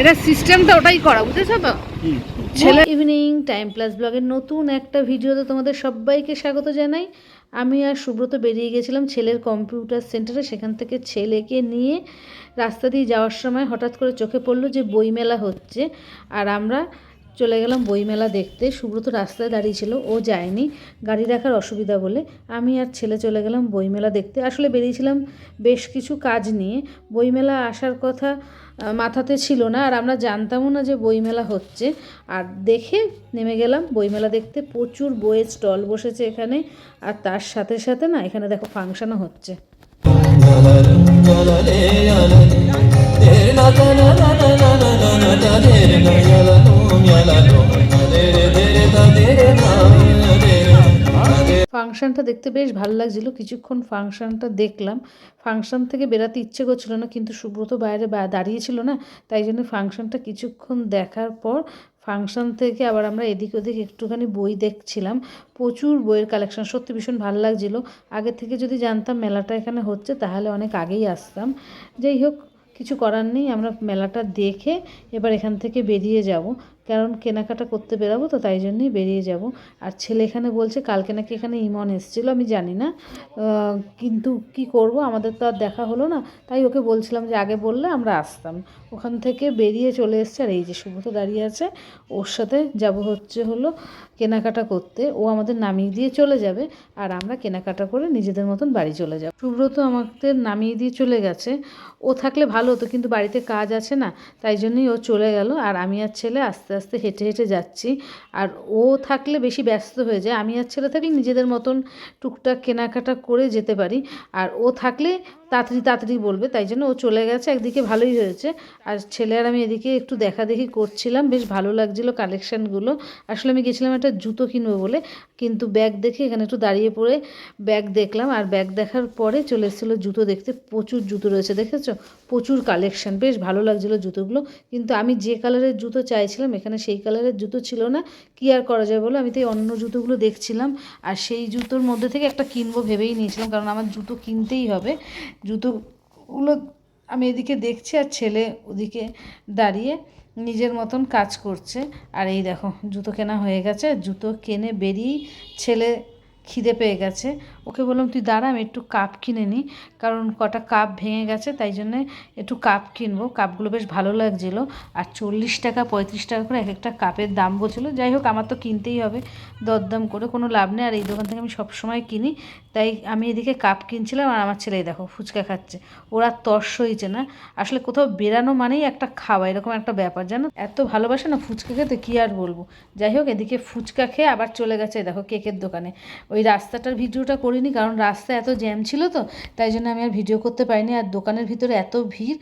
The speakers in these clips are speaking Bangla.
এটা সিস্টেমটা ওটাই করা বুঝেছ তো? ছেলে ইভিনিং টাইম প্লাস ব্লগের নতুন একটা ভিডিওতে তোমাদের সবাইকে স্বাগত জানাই। আমি আর সুব্রত বেরিয়ে গেছিলাম ছেলের কম্পিউটার সেন্টারে সেখান থেকে ছেলেকে নিয়ে রাস্তা দিয়ে যাওয়ার সময় হঠাৎ করে চোখে পড়ল যে বইমেলা হচ্ছে। আর আমরা চলে গেলাম বইমেলা দেখতে। সুব্রত রাস্তায় দাঁড়িয়ে ছিল ও যায়নি। গাড়ি রাখার অসুবিধা বলে আমি আর ছেলে চলে গেলাম বইমেলা দেখতে। আসলে বেরিয়েছিলাম বেশ কিছু কাজ নিয়ে। বইমেলা আসার কথা মাথাতে ছিল না আর আমরা জানতামও না যে বইমেলা হচ্ছে। আর দেখে নেমে গেলাম বইমেলা দেখতে। প্রচুর বইয়ের স্টল বসেছে এখানে। আর তার সাথে সাথে না, এখানে দেখো ফাংশনও হচ্ছে। ফাংশনটা দেখতে বেশ ভালো লাগছিল। কিছুক্ষণ ফাংশনটা দেখলাম। ফাংশন থেকে বেরাতে ইচ্ছে করছিল না, কিন্তু সুব্রত বাইরে দাঁড়িয়েছিল না, তাই জন্য ফাংশনটা কিছুক্ষণ দেখার পর ফাংশন থেকে আবার আমরা এদিক ওদিক একটুখানি বই দেখছিলাম। প্রচুর বইয়ের কালেকশন সত্যি ভীষণ ভালো লাগছিল। আগে থেকে যদি জানতাম মেলাটা এখানে হচ্ছে, তাহলে অনেক আগেই আসতাম। যাই হোক, কিছু করার নেই, আমরা মেলাটা দেখে এবার এখান থেকে বেরিয়ে যাব। কারণ কেনাকাটা করতে বেরাবো তো তাই জন্যই বেরিয়ে যাব। আর ছেলে এখানে বলছে, কালকে নাকি এখানে ইমন এসেছিল, আমি জানি না। কিন্তু কি করব? আমাদের তো আর দেখা হলো না। তাই ওকে বলছিলাম যে, আগে বললে আমরা আসতাম। ওখান থেকে বেরিয়ে চলে এসছে। আর এই যে সুব্রত দাঁড়িয়ে আছে, ওর সাথে যাব হচ্ছে হলো কেনাকাটা করতে। ও আমাদের নামিয়ে দিয়ে চলে যাবে, আর আমরা কেনাকাটা করে নিজেদের মতন বাড়ি চলে যাব। সুব্রত আমাদের নামিয়ে দিয়ে চলে গেছে। ও থাকলে ভালো হতো, কিন্তু বাড়িতে কাজ আছে না, তাই জন্যই ও চলে গেল। আর আমি আর ছেলে আস্তে আস্তে হেঁটে হেঁটে যাচ্ছি। আর ও থাকলে বেশি ব্যস্ত হয়ে যায়। আমি আর ছেলে থাকলে নিজেদের মতন টুকটাক কেনাকাটা করে যেতে পারি। আর ও থাকলে তাড়াতাড়ি তাড়াতাড়ি বলবে, তাই জন্য ও চলে গেছে, একদিকে ভালোই হয়েছে। আর ছেলে আর আমি এদিকে একটু দেখা দেখি করছিলাম, বেশ ভালো লাগছিল কালেকশানগুলো আসলে আমি গেছিলাম একটা জুতো কিনবো বলে, কিন্তু ব্যাগ দেখে এখানে একটু দাঁড়িয়ে পড়ে ব্যাগ দেখলাম, আর ব্যাগ দেখার পরে চলে এসেছিল জুতো দেখতে, প্রচুর জুতো রয়েছে, দেখেছ? প্রচুর কালেকশন বেশ ভালো লাগছিল জুতোগুলো। কিন্তু আমি যে কালারের জুতো চাইছিলাম, এখানে সেই কালারের জুতো ছিল না, কি আর করা যায় বলো? আমি তো অন্য জুতোগুলো দেখছিলাম, আর সেই জুতোর মধ্যে থেকে একটা কিনবো ভেবেই নিয়েছিলাম, কারণ আমার জুতো কিনতেই হবে। জুতোগুলো আমি এদিকে দেখছি আর ছেলে ওদিকে দাঁড়িয়ে নিজের মতন কাজ করছে। আর এই দেখো, জুতো কেনা হয়ে গেছে। জুতো কেনে বেরিয়েই ছেলে খিদে পেয়ে গেছে। ওকে বললাম, তুই দাঁড়া, আমি একটু কাপ কিনে নিই কারণ কটা কাপ ভেঙে গেছে, তাই জন্যে একটু কাপ কিনবো। কাপগুলো বেশ ভালো লাগছিল। আর চল্লিশ টাকা, পঁয়ত্রিশ টাকা করে এক একটা কাপের দাম বলছিল। যাই হোক, আমার তো কিনতেই হবে। দরদাম করে কোনো লাভ নেই। আর এই দোকান থেকে আমি সবসময় কিনি। তাই আমি এদিকে কাপ কিনছিলাম আর আমার ছেলে, এই দেখো, ফুচকা খাচ্ছে। ওরা তর্স হয়েছে না। আসলে কোথাও বেরানো মানেই একটা খাওয়া, এরকম একটা ব্যাপার, জানো? এত ভালোবাসে না ফুচকা খেতে, কী আর বলব? যাই হোক, এদিকে ফুচকা খেয়ে আবার চলে গেছে দেখো, কেকের দোকানে। ওই রাস্তাটার ভিডিওটা করিনি কারণ রাস্তা এত জ্যাম ছিল তো তাই জন্য আমি আর ভিডিও করতে পারিনি। আর দোকানের ভিতরে এত ভিড়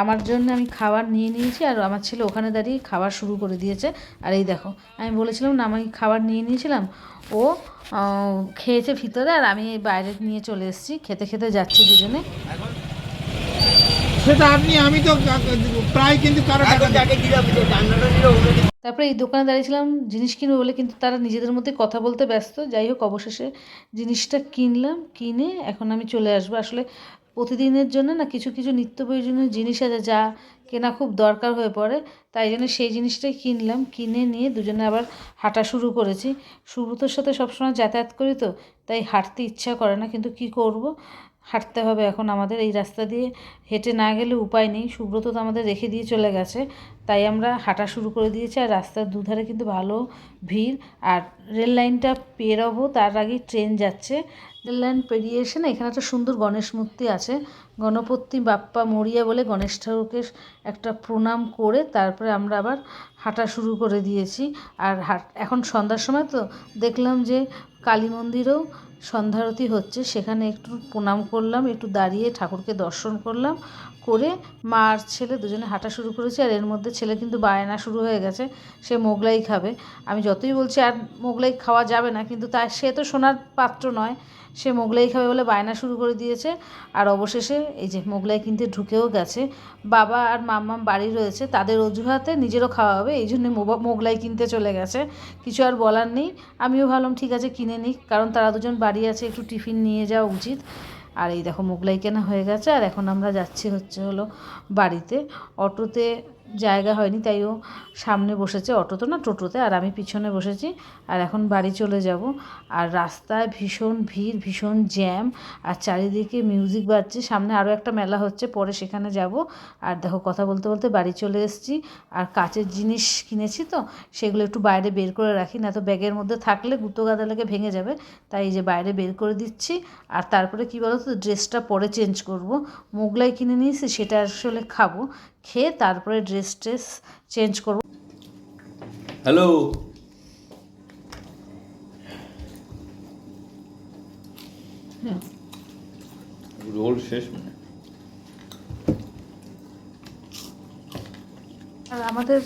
আমার জন্য আমি খাবার নিয়ে নিয়েছি আর আমার ছেলে ওখানে দাঁড়িয়ে খাবার শুরু করে দিয়েছে। আর এই দেখো আমি বলেছিলাম না আমি খাবার নিয়ে নিয়েছিলাম ও খেয়েছে ভিতরে আর আমি বাইরে নিয়ে চলে এসেছি খেতে খেতে যাচ্ছি দুজনে। সেটা আপনি আমি তো প্রায় কিন্তু কারও টাকা। তারপরে এই দোকানে দাঁড়িয়েছিলাম, জিনিস কিনবো বলে কিন্তু তারা নিজেদের মধ্যে কথা বলতে ব্যস্ত। যাই হোক, অবশেষে জিনিসটা কিনলাম, কিনে এখন আমি চলে আসব। আসলে প্রতিদিনের জন্য না কিছু কিছু নিত্য প্রয়োজনীয় জিনিস আছে যা কেনা খুব দরকার হয়ে পড়ে। তাই জন্য সেই জিনিসটাই কিনলাম। কিনে নিয়ে দুজনে আবার হাঁটা শুরু করেছি। সুব্রতর সাথে সবসময় যাতায়াত করি তো, তাই হাঁটতে ইচ্ছা করে না। কিন্তু কি করব? হাঁটতে হবে। এখন আমাদের এই রাস্তা দিয়ে হেঁটে না গেলে উপায় নেই। সুব্রত তো আমাদের রেখে দিয়ে চলে গেছে। তাই আমরা হাঁটা শুরু করে দিয়েছি আর রাস্তার দুধারে কিন্তু ভালো ভিড়। আর রেল লাইনটা পেরোবো, তার আগে ট্রেন যাচ্ছে। রেল লাইন পেরিয়ে এসে না এখানে একটা সুন্দর গণেশ মূর্তি আছে। গণপতি বাপ্পা মরিয়া বলে গণেশ ঠাকুরকে একটা প্রণাম করে তারপরে আমরা আবার হাঁটা শুরু করে দিয়েছি। আর হাট এখন সন্ধ্যার সময় তো দেখলাম যে কালী মন্দিরেও সন্ধ্যারতি হচ্ছে। সেখানে একটু প্রণাম করলাম, একটু দাঁড়িয়ে ঠাকুরকে দর্শন করলাম, করে মা আর ছেলে দুজনে হাঁটা শুরু করেছে। আর এর মধ্যে ছেলে কিন্তু বায়না শুরু হয়ে গেছে, সে মোগলাই খাবে। আমি যতই বলছি, আর মোগলাই খাওয়া যাবে না। কিন্তু তার সে তো সোনার পাত্র নয় সে মোগলাই খাবে বলে বায়না শুরু করে দিয়েছে। আর অবশেষে এই যে মোগলাই কিনতে ঢুকেও গেছে। বাবা আর মাম্মাম বাড়ি রয়েছে, তাদের অজুহাতে নিজেরও খাওয়া হবে, এই জন্য মোগলাই কিনতে চলে গেছে। কিছু আর বলার নেই। আমিও ভাবলাম, ঠিক আছে, কিনে নিই কারণ তারা দুজন বাড়ি আছে, একটু টিফিন নিয়ে যাওয়া উচিত। আর এই দেখো, মোগলাই কেনা হয়ে গেছে। আর এখন আমরা যাচ্ছি হচ্ছে হলো বাড়িতে। অটোতে জায়গা হয়নি, তাই ও সামনে বসেছে অটোতে না, টোটোতে, আর আমি পিছনে বসেছি, আর এখন বাড়ি চলে যাব। আর রাস্তায় ভীষণ ভিড়, ভীষণ জ্যাম, আর চারিদিকে মিউজিক বাজছে, সামনে আরও একটা মেলা হচ্ছে, পরে সেখানে যাব। আর দেখো, কথা বলতে বলতে বাড়ি চলে এসেছি, আর কাচের জিনিস কিনেছি তো, সেগুলো একটু বাইরে বের করে রাখি, না তো ব্যাগের মধ্যে থাকলে গুঁতো গাদা লেগে ভেঙে যাবে, তাই এই যে বাইরে বের করে দিচ্ছি। আর তারপরে কি বলো তো ড্রেসটা পরে চেঞ্জ করব। মোগলাই কিনে নিয়েছি, সেটা আসলে খাব, খেয়ে তারপরে ড্রেস ট্রেস চেঞ্জ করব। হ্যালো রোল শেষ মানে? আর আমাদের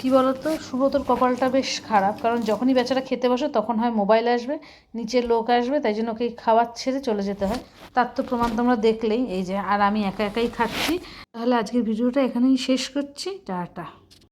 কি বলতো সুব্রতর কপালটা বেশ খারাপ। কারণ যখনই বেচারা খেতে বসে, তখন হয় মোবাইল আসবে, নিচের লোক আসবে, তাই জন্য ওকে খাওয়ার ছেড়ে চলে যেতে হয়। তার তো প্রমাণ তোমরা দেখলেই, এই যে, আর আমি একা একাই খাচ্ছি। তাহলে আজকের ভিডিওটা এখানেই শেষ করছি। টাটা।